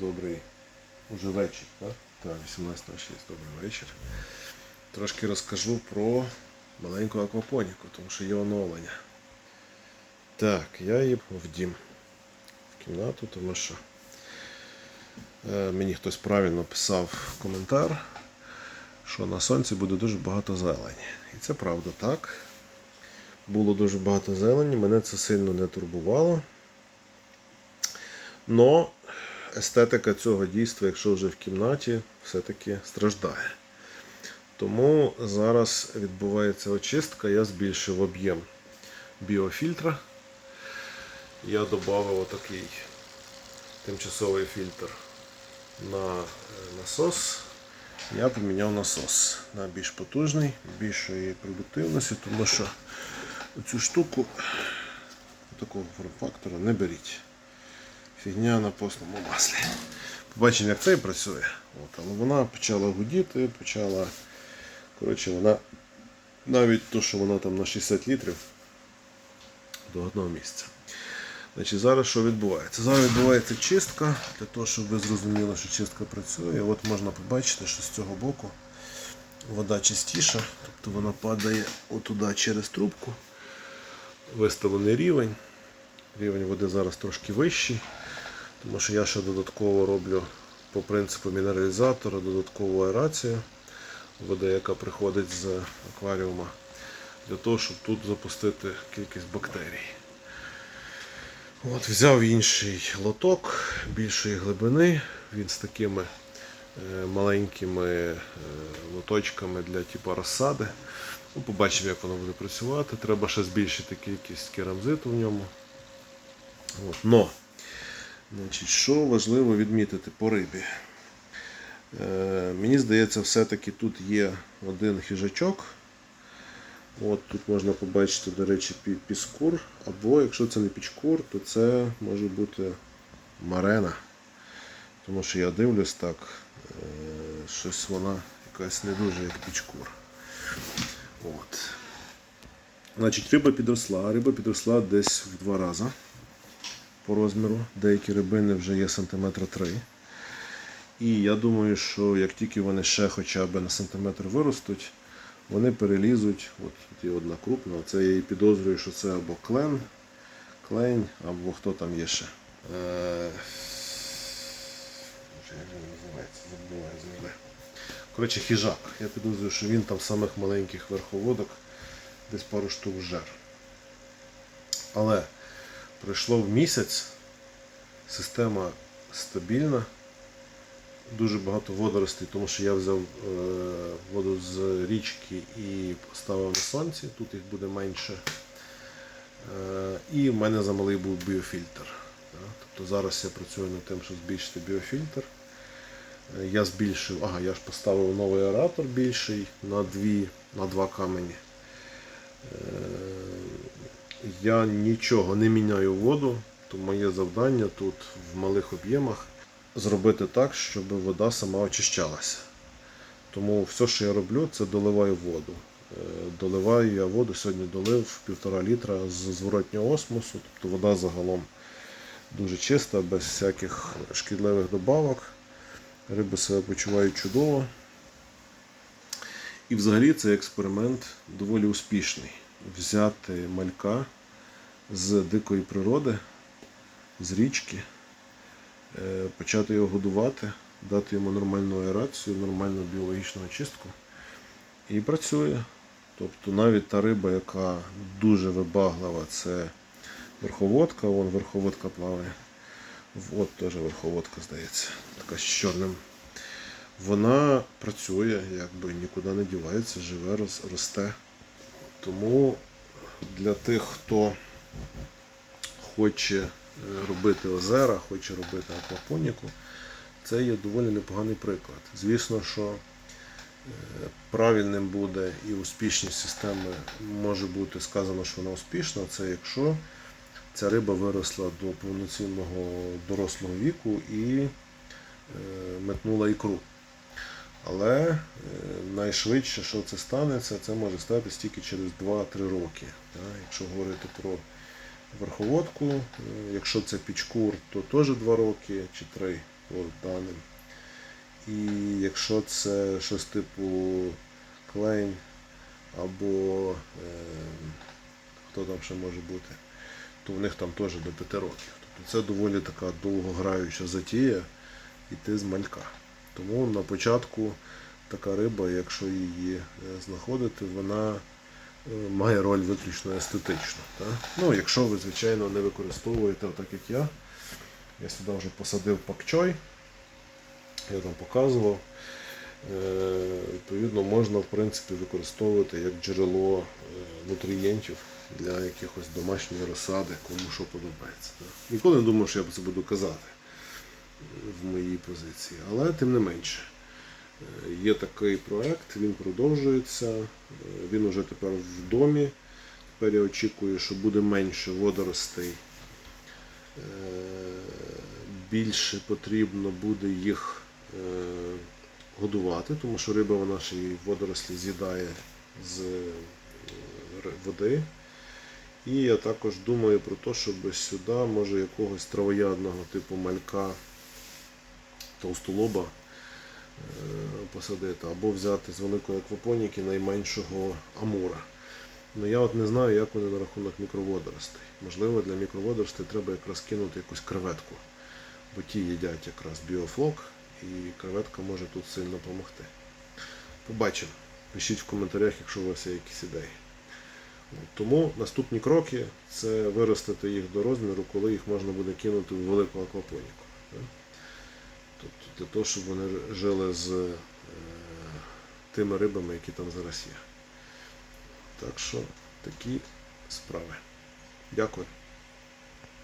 добрий уже вечір, так? Так, 18.06, добрий вечір. Трошки розкажу про маленьку аквапоніку, тому що є оновлення. Так, я її в дім в кімнату, тому що е, мені хтось правильно писав коментар, що на сонці буде дуже багато зелені. І це правда так. Було дуже багато зелені, мене це сильно не турбувало. Но естетика цього дійства, якщо вже в кімнаті, все-таки страждає. Тому зараз відбувається очистка, я збільшив об'єм біофільтра. Я додав отакий тимчасовий фільтр на е, насос. Я поміняв насос на більш потужний, більшої продуктивності, тому що цю штуку такого форм-фактора не беріть. Фігня на постному маслі. Побачимо, як цей працює. От, але вона почала гудіти, почала. Коротше, вона навіть то, що вона там на 60 літрів до одного місця. Значить, зараз що відбувається? Зараз відбувається чистка, для того, щоб ви зрозуміли, що чистка працює. От можна побачити, що з цього боку вода чистіша, тобто вона падає отуди через трубку. Виставлений рівень. Рівень води зараз трошки вищий, тому що я ще додатково роблю по принципу мінералізатора, додаткову аерацію води, яка приходить з акваріума, для того, щоб тут запустити кількість бактерій. От, взяв інший лоток більшої глибини, він з такими е, маленькими е, лоточками для типу розсади. Ну, побачимо, як воно буде працювати. Треба ще збільшити кількість керамзиту в ньому. От. Но, значить, що важливо відмітити по рибі. Е, мені здається, все-таки тут є один хижачок. От Тут можна побачити, до речі, піскур. Або якщо це не пічкур, то це може бути марена. Тому що я дивлюсь так, е, щось вона якась не дуже як пічкур. От. Значить, риба підросла. Риба підросла десь в два рази по розміру. Деякі рибини вже є сантиметра 3. І я думаю, що як тільки вони ще хоча б на сантиметр виростуть, вони перелізуть. От тут є одна крупна. Це я і підозрюю, що це або клен, клень, або хто там є ще. Е... Як. Коротше, хижак. Я підозрюю, що він там самих маленьких верховодок десь пару штук жер. Але пройшло в місяць, система стабільна дуже багато водоростей, тому що я взяв е, воду з річки і поставив на сонці, тут їх буде менше. Е, і в мене замалий був біофільтр. Тобто зараз я працюю над тим, щоб збільшити біофільтр. Е, Я збільшив, ага, я ж поставив новий аератор більший на, дві, на два камені. Я нічого не міняю воду, то моє завдання тут в малих об'ємах зробити так, щоб вода сама очищалася. Тому все, що я роблю, це доливаю воду. Е, Доливаю я воду, сьогодні долив півтора літра з зворотнього осмосу, тобто вода загалом дуже чиста, без всяких шкідливих добавок. Риби себе почувають чудово. І взагалі цей експеримент доволі успішний. Взяти малька з дикої природи, з річки, е, почати його годувати, дати йому нормальну аерацію, нормальну біологічну очистку. І працює. Тобто навіть та риба, яка дуже вибаглива, це верховодка, вон верховодка плаває. От теж верховодка, здається, така з чорним. Вона працює, якби нікуди не дівається, живе, росте. Тому для тих, хто хоче е, робити озера, хоче робити аквапоніку, це є доволі непоганий приклад. Звісно, що е, правильним буде і успішність системи може бути сказано, що вона успішна, це якщо ця риба виросла до повноцінного дорослого віку і е, метнула ікру. Але е, найшвидше, що це станеться, це може статися тільки через 2-3 роки. Якщо говорити про верховодку, е, якщо це пічкур, то теж 2 роки чи 3. по даним. І якщо це щось типу клейн або е, хто там ще може бути, то в них там теж до 5 років. Тобто це доволі така довгограюча затія йти з малька. Тому на початку така риба, якщо її е, знаходити, вона е, має роль виключно естетичну. Так? Ну, якщо ви, звичайно, не використовуєте так, як я. Я сюди вже посадив пакчой, я там показував. Е, Відповідно, можна в принципі використовувати як джерело нутрієнтів для якихось домашньої розсади, кому що подобається. Ніколи не думав, що я це буду казати в моїй позиції, але тим не менше. Е, Є такий проект, він продовжується, е, він уже тепер в домі. Тепер я очікую, що буде менше водоростей. Е, Більше потрібно буде їх годувати, тому що риба вона ще й водорослі з'їдає з води. І я також думаю про те, щоб сюди може якогось травоядного типу малька товстолоба е, посадити, або взяти з великої аквапоніки найменшого амура. Ну я от не знаю, як вони на рахунок мікроводоростей. Можливо, для мікроводоростей треба якраз кинути якусь креветку, бо ті їдять якраз біофлок, і креветка може тут сильно допомогти. Побачимо. Пишіть в коментарях, якщо у вас є якісь ідеї. Тому наступні кроки це виростити їх до розміру, коли їх можна буде кинути в велику аквапоніку. Тобто для того, щоб вони жили з е, тими рибами, які там зараз є. Так що такі справи. Дякую.